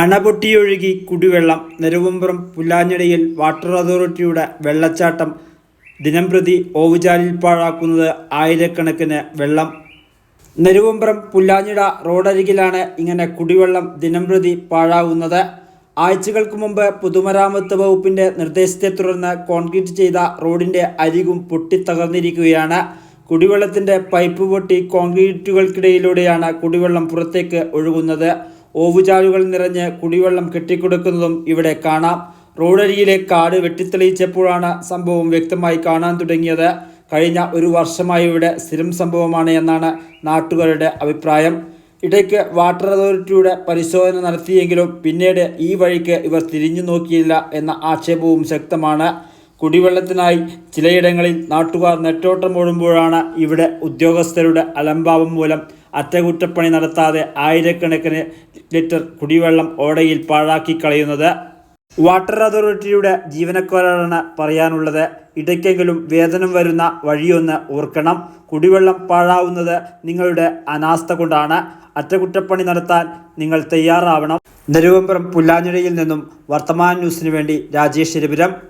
അണപൊട്ടിയൊഴുകി കുടിവെള്ളം നെരുവമ്പുറം പുല്ലാഞ്ഞിടയിൽ വാട്ടർ അതോറിറ്റിയുടെ വെള്ളച്ചാട്ടം ദിനംപ്രതി ഓവുചാലിൽ പാഴാക്കുന്നത് ആയിരക്കണക്കിന് വെള്ളം. നെരുവമ്പുറം പുല്ലാഞ്ഞിട റോഡരികിലാണ് ഇങ്ങനെ കുടിവെള്ളം ദിനംപ്രതി പാഴാകുന്നത് ആഴ്ചകൾക്ക് മുമ്പ് പൊതുമരാമത്ത് വകുപ്പിന്റെ നിർദ്ദേശത്തെ തുടർന്ന് കോൺക്രീറ്റ് ചെയ്ത റോഡിന്റെ അരികും പൊട്ടിത്തകർന്നിരിക്കുകയാണ്. കുടിവെള്ളത്തിന്റെ പൈപ്പ് പൊട്ടി കോൺക്രീറ്റുകൾക്കിടയിലൂടെയാണ് കുടിവെള്ളം പുറത്തേക്ക് ഒഴുകുന്നത്. ഓവുചാലുകൾ നിറഞ്ഞ് കുടിവെള്ളം കെട്ടിക്കൊടുക്കുന്നതും ഇവിടെ കാണാം. റോഡരിയിലെ കാട് വെട്ടിത്തെളിയിച്ചപ്പോഴാണ് സംഭവം വ്യക്തമായി കാണാൻ തുടങ്ങിയത്. കഴിഞ്ഞ ഒരു വർഷമായി ഇവിടെ സ്ഥിരം സംഭവമാണ് എന്നാണ് നാട്ടുകാരുടെ അഭിപ്രായം. ഇടയ്ക്ക് വാട്ടർ അതോറിറ്റിയുടെ പരിശോധന നടത്തിയെങ്കിലും പിന്നീട് ഈ വഴിക്ക് ഇവർ തിരിഞ്ഞു നോക്കിയില്ല എന്ന ആക്ഷേപവും ശക്തമാണ്. കുടിവെള്ളത്തിനായി ചിലയിടങ്ങളിൽ നാട്ടുകാർ നെറ്റോട്ടം ഓടുമ്പോഴാണ് ഇവിടെ ഉദ്യോഗസ്ഥരുടെ അലംഭാവം മൂലം അറ്റകുറ്റപ്പണി നടത്താതെ ആയിരക്കണക്കിന് ലിറ്റർ കുടിവെള്ളം ഓടയിൽ പാഴാക്കി കളയുന്നത്. വാട്ടർ അതോറിറ്റിയുടെ ജീവനക്കാരാണ് പറയാനുള്ളത്. ഇടയ്ക്കെങ്കിലും വേതനം വരുന്ന വഴിയൊന്ന് ഓർക്കണം. കുടിവെള്ളം പാഴാവുന്നത് നിങ്ങളുടെ അനാസ്ഥ കൊണ്ടാണ്. അറ്റകുറ്റപ്പണി നടത്താൻ നിങ്ങൾ തയ്യാറാവണം. നെരുവമ്പുറം പുല്ലാഞ്ഞിടയിൽ നിന്നും വർത്തമാന ന്യൂസിനു വേണ്ടി രാജേഷ് രവിരം